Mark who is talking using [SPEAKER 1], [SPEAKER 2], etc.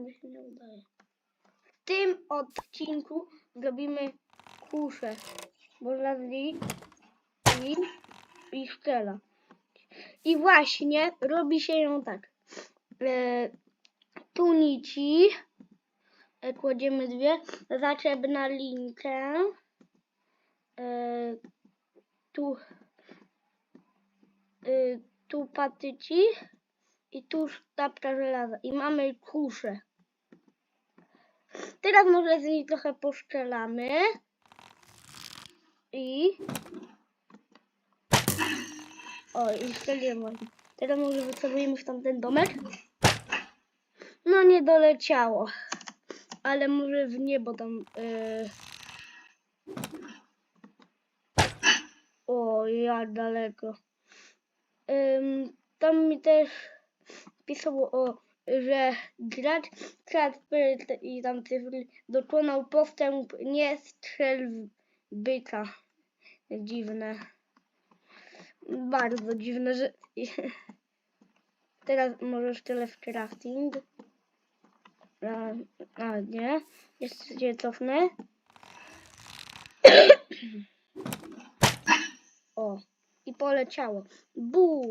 [SPEAKER 1] mi się nie udaje. W tym odcinku zrobimy kuszę, bo zazwij i, i strzela. I właśnie robi się ją tak. E, tu nici e, kładziemy dwie, zaczepna linkę. E, tu y, tu patyci i tu sztabka żelaza i mamy kuszę. Teraz może z niej trochę poszczelamy i o i strzeliłem ładnie. Teraz może wycelujemy w tamten domek. No nie doleciało, ale może w niebo tam. y, O, jak daleko. Ym, tam mi też pisało o, że gracz transfer i tam cyfry dokonał postęp, nie strzel byka. Dziwne. Bardzo dziwne, że... Teraz możesz tyle w crafting. A, a nie. Jeszcze się cofnę. O. I poleciało. Bum.